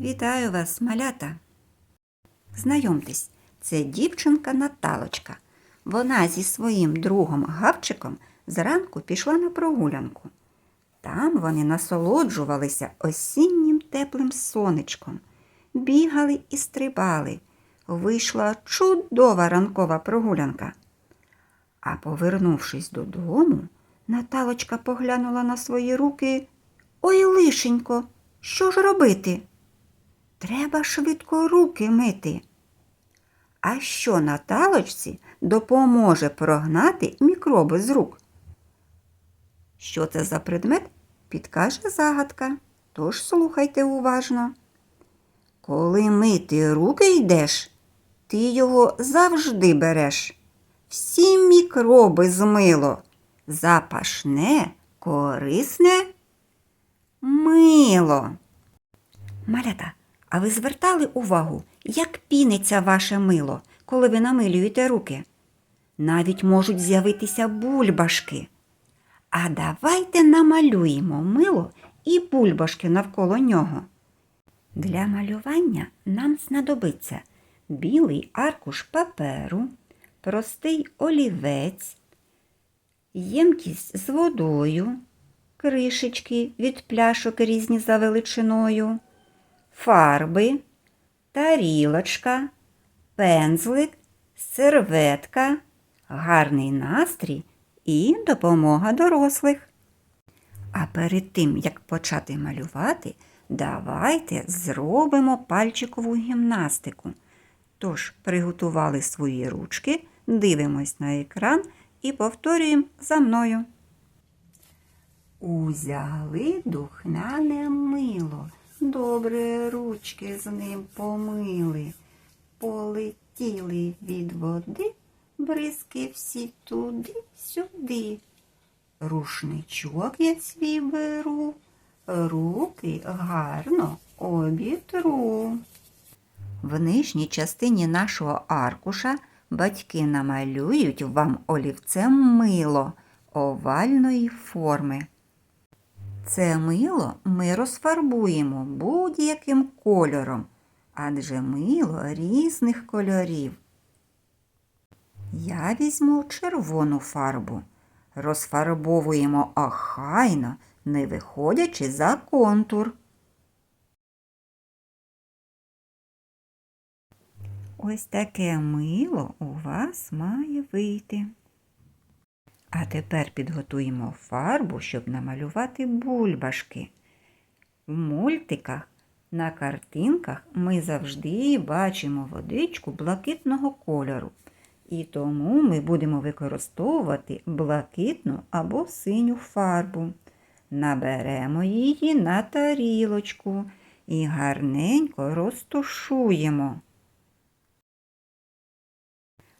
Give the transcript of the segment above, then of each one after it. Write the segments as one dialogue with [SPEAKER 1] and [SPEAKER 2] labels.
[SPEAKER 1] Вітаю вас, малята. Знайомтесь, це дівчинка Наталочка. Вона зі своїм другом Гавчиком зранку пішла на прогулянку. Там вони насолоджувалися осіннім теплим сонечком, бігали і стрибали. Вийшла чудова ранкова прогулянка. А повернувшись додому, Наталочка поглянула на свої руки. Ой, лишенько, що ж робити? Треба швидко руки мити. А що Наталочці допоможе прогнати мікроби з рук? Що це за предмет? Підкаже загадка. Тож слухайте уважно. Коли мити руки йдеш, ти його завжди береш. Всі мікроби змило. Запашне, корисне мило. Малята, а ви звертали увагу, як піниться ваше мило, коли ви намилюєте руки? Навіть можуть з'явитися бульбашки. А давайте намалюємо мило і бульбашки навколо нього. Для малювання нам знадобиться білий аркуш паперу, простий олівець, ємкість з водою, кришечки від пляшок різні за величиною, фарби, тарілочка, пензлик, серветка, гарний настрій і допомога дорослих. А перед тим, як почати малювати, давайте зробимо пальчикову гімнастику. Тож приготували свої ручки, дивимось на екран і повторюємо за мною. Узяли духняне мило, добре ручки з ним помили, полетіли від води, бризки всі туди-сюди. Рушничок я свій беру, руки гарно обітру. В нижній частині нашого аркуша батьки намалюють вам олівцем мило овальної форми. Це мило ми розфарбуємо будь-яким кольором, адже мило різних кольорів. Я візьму червону фарбу. Розфарбовуємо охайно, не виходячи за контур. Ось таке мило у вас має вийти. А тепер підготуємо фарбу, щоб намалювати бульбашки. В мультиках на картинках ми завжди бачимо водичку блакитного кольору. І тому ми будемо використовувати блакитну або синю фарбу. Наберемо її на тарілочку і гарненько розтушуємо.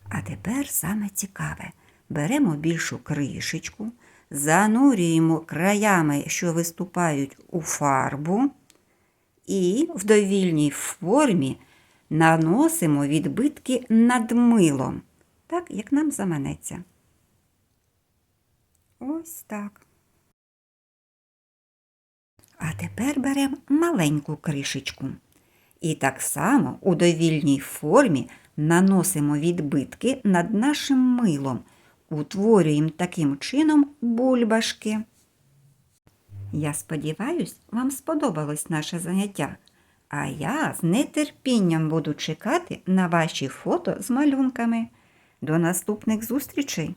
[SPEAKER 1] А тепер саме цікаве. Беремо більшу кришечку, занурюємо краями, що виступають у фарбу, і в довільній формі наносимо відбитки над милом, так, як нам заманеться. Ось так. А тепер беремо маленьку кришечку. І так само у довільній формі наносимо відбитки над нашим милом, утворюємо таким чином бульбашки. Я сподіваюсь, вам сподобалось наше заняття, а я з нетерпінням буду чекати на ваші фото з малюнками. До наступних зустрічей!